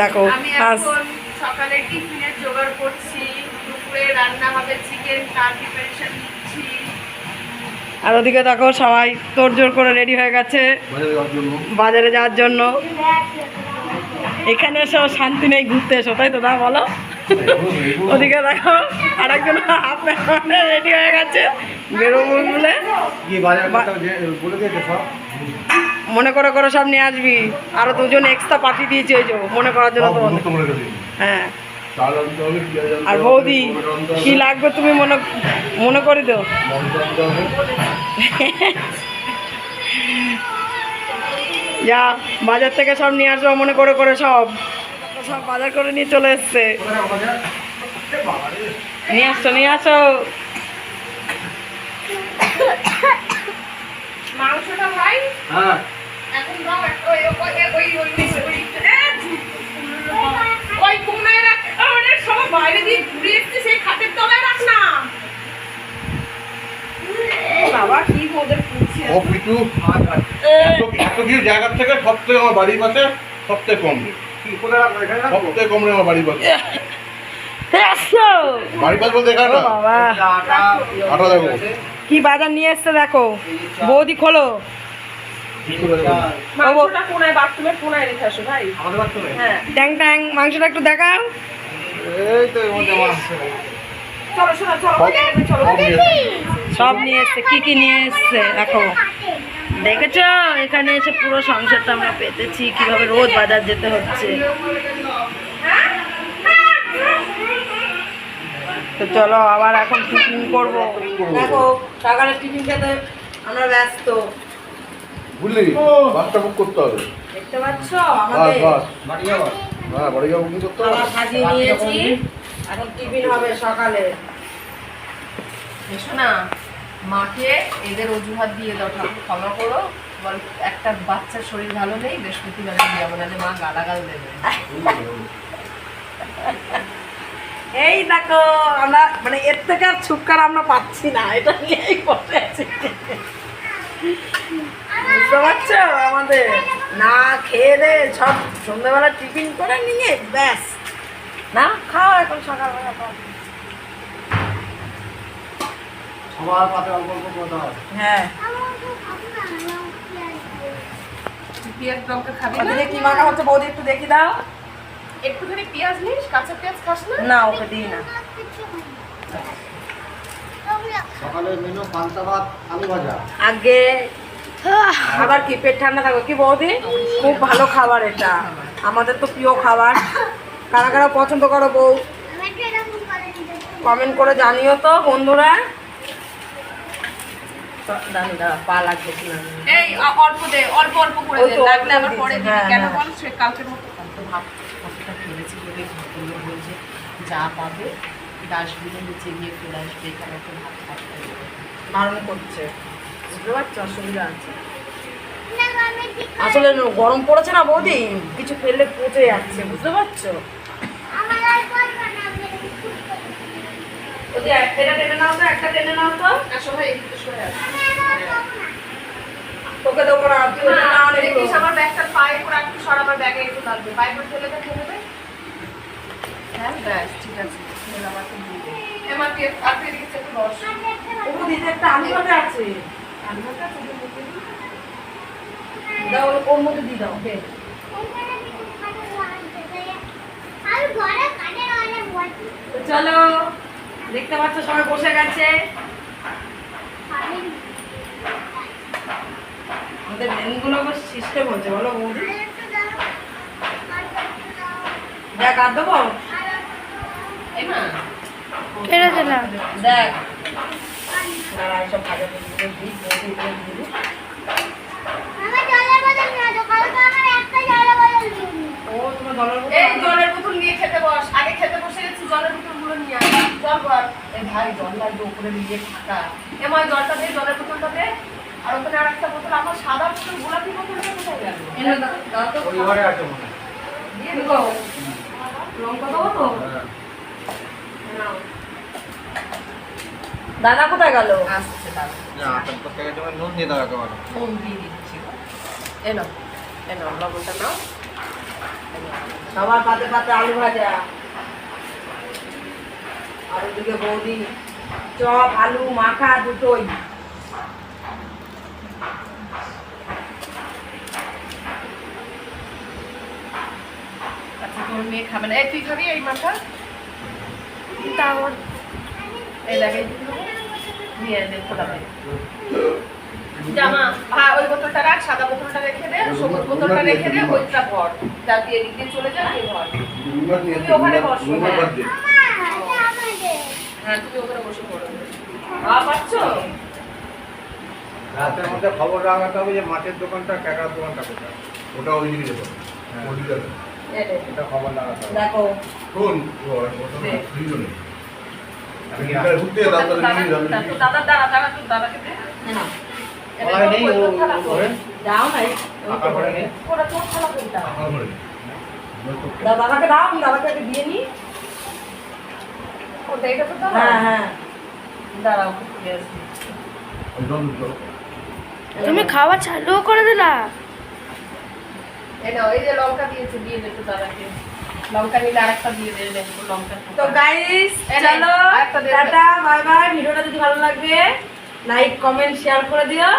দেখো আজ সকালে টিফিনের জোগাড় করছি দুপুরে রান্না হবে চিকেন তার প্রিপারেশন নিচ্ছি। আর ওদিকে দেখো সবাই তোড়জোড় করে রেডি হয়ে গেছে। বাজারে যাওয়ার জন্য। এখানে এসো শান্তি নেই ঘুরতে এসো তাই তো না বলো? ওদিকে দেখো আরেকজন হাফ রেডি হয়ে গেছে বেরোবো বলে। মনে করে করে সব নিয়ে আসবি। আরও দুজন এক্সট্রা পাঠিয়ে দিয়েছে ওই যে মনে করার জন্য সব তোমাদের। হ্যাঁ। আর বৌদি কি লাগবে তুমি মনে মনে করে দাও। হবে যা বাজার থেকে সব নিয়ে আসব মনে করে করে সব। সব বাজার করে নিয়ে চলে এসছে। নিয়ে আসছো নিয়ে আসো। মাংসটা ভাই? হ্যাঁ। এখন দাও একটা ওই ওই ওই ওই ওই ওই ওই কোনায় রাখ আমাদের সব বাইরে দিয়ে ঘুরে এসছে সেই খাটের তলায় রাখ না। বাবা কি ওদের ও পিটু এত কিছু জায়গার থেকে আমার বাড়ির পাশে কম? আমার বাড়ির পাশে। বাড়ির পাশে বলতে এখানে আটা দেখো। কি বাজার নিয়ে এসছে দেখো। বৌদি খোলো। ট্যাং ট্যাং মাংসটা একটু দেখাও। সব নিয়ে এসছে কি কি নিয়ে এসছে দেখো। দেখেছ? এখানে এসে পুরো সংসারটা আমরা পেতেছি কীভাবে রোজ বাজার যেতে হচ্ছে। তো চলো আবার এখন টিফিন করব। দেখো সকালে টিফিন খেতে আমরা ব্যস্ত। বুঝলি? বাসটা বুক করতে হবে। দেখতে পাচ্ছ? বাস হ্যাঁ বাড়ি যাব বুকিং করতে হবে। সাজিয়ে নিয়েছি। এখন টিফিন হবে সকালে। এসো না মাকে এদের অজুহাত দিয়ে দাও ঠাকুর ক্ষমা করো। বল একটা বাচ্চার শরীর ভালো নেই বৃহস্পতিবার যাব নাহলে মা গালাগাল দেবে। এই দেখো আমরা মানে এর থেকে আর ছুটকার আমরা পাচ্ছি না এটা নিয়েই বসে আছি। বুঝতে পারছ? আমাদের না খেয়ে দে সব সন্ধ্যেবেলা টিফিন করে নিয়ে ব্যাস। না? খাও এখন সকালবেলা খাও। সবার পাতে অল্প অল্প কথা হ্যাঁ। খাবি কি মাখা হচ্ছে? বৌদি একটু দেখি দাও। একটুখানি পেঁয়াজ নিস কাঁচা পেঁয়াজ খাস না? না ওকে দিই না। সকালে মেনু পান্তা ভাত আলু ভাজা। আগে খাবার কি? পেট ঠান্ডা থাকবে কি বৌদি? খুব ভালো খাবার এটা। আমাদের তো প্রিয় খাবার। কারা কারা পছন্দ করো বউ? কমেন্ট করে জানিও তো বন্ধুরা। তো, দাঁড়া, দাঁড়া, পা লাগবে এই অল্প দে অল্প অল্প করে দে। লাগলে আবার পরে দিচ্ছি, দিবি। কেন। বল? সে কালকের ভাব কতটা ফেলেছি বলে ঘরগুলো বলছে যা পাবে। ডাস্টবিনের নিচে গিয়ে ফেলে আসবে এখানে তো বারণ করছে। বুঝতে পারছ? অসুবিধা আছে। আসলে গরম পড়েছে না বৌদি? কিছু ফেললে পচে যাচ্ছে বুঝতে পারছ। তোকে দেবো না। আমার ব্যাগটা পায়ে করে একটু ব্যাগে একটু লাগবে পায়ে করে ফেলে হ্যাঁ ব্যাস ঠিক আছে। আর একটা আলু আছে? দাও ওর মধ্যে দিয়ে দাও ওকে চলো দেখতে পাচ্ছ সবাই বসে গেছে। আমাদের মেনুগুলো আবার সিস্টেম হচ্ছে বলো বৌদি। দেখ আর দেবো? দেখ দাঁড়া এইসব ভাজা ভুজিগুলো দিই, বৌদি দিই। ও তোমার দলের মতো এই জলের বোতল নিয়ে খেতে বস আগে খেতে বসে গেছি জলের বোতল নিয়ে আয় জল কর এই ভাই জল লাগবে উপরে নিয়ে থাকা এমন জলটা দে জলের বোতলটা দে আর ওখানে আর একটা বোতল আমার সাদা বোতল গোলাপি বোতলটা কোথায় গেল এনে দাও, দাও তো। ওই ঘরে আছে মনে দিয়ে দেবো। লঙ্কা দেবো তো হ্যাঁ। নাও। দাদা কোথায় গেল? আসছে দাদা। যা, আটার পর থেকে নুন দিয়ে দাও একেবারে। ফোন দিয়ে দিচ্ছি। এনো এনো লবণটা নাও। সবার পাতে পাতে আলু ভাজা। আর ওদিকে বৌদি। চপ আলু মাখা দুটোই। আচ্ছা তোর মেয়ে খাবে না। এই তুই খাবি এই মাথা এই লাগে নিয়ে খোলা ভাই জামা হ্যাঁ ওই বোতলটা রাখ সাদা বোতলটা রেখে দে সবুজ বোতলটা রেখে দে ওইটা ভর। যা দিয়ে এদিক চলে যা এই ভর। তুমি ওখানে বসো, হ্যাঁ। হ্যাঁ তুমি ওখানে বসে পড়ো। খাওয়া পাচ্ছ রাতের মধ্যে খবর রাখাতে হবে যে মাছের দোকানটা ক্যাকার দোকানটা কোথায়? ওটা ওই দিকে ওদিকে এটা। খবর লাগাতে হবে। দেখো। শোন। দাদাকে এটা দাও দাদাকে দিয়ে এটা হ্যাঁ হ্যাঁ। দাঁড়াও। ওই। তুমি খাওয়া চালু করে দিলা? এই নাও, এই যে লঙ্কা দিয়েছে, দিয়ে দে দাদাকে। লঙ্কা নিলে আরেকটা দিয়ে দেবেন লঙ্কা তো গাইস চলো টাটা বাই বাই ভিডিওটা যদি ভালো লাগবে লাইক কমেন্ট শেয়ার করে দিও।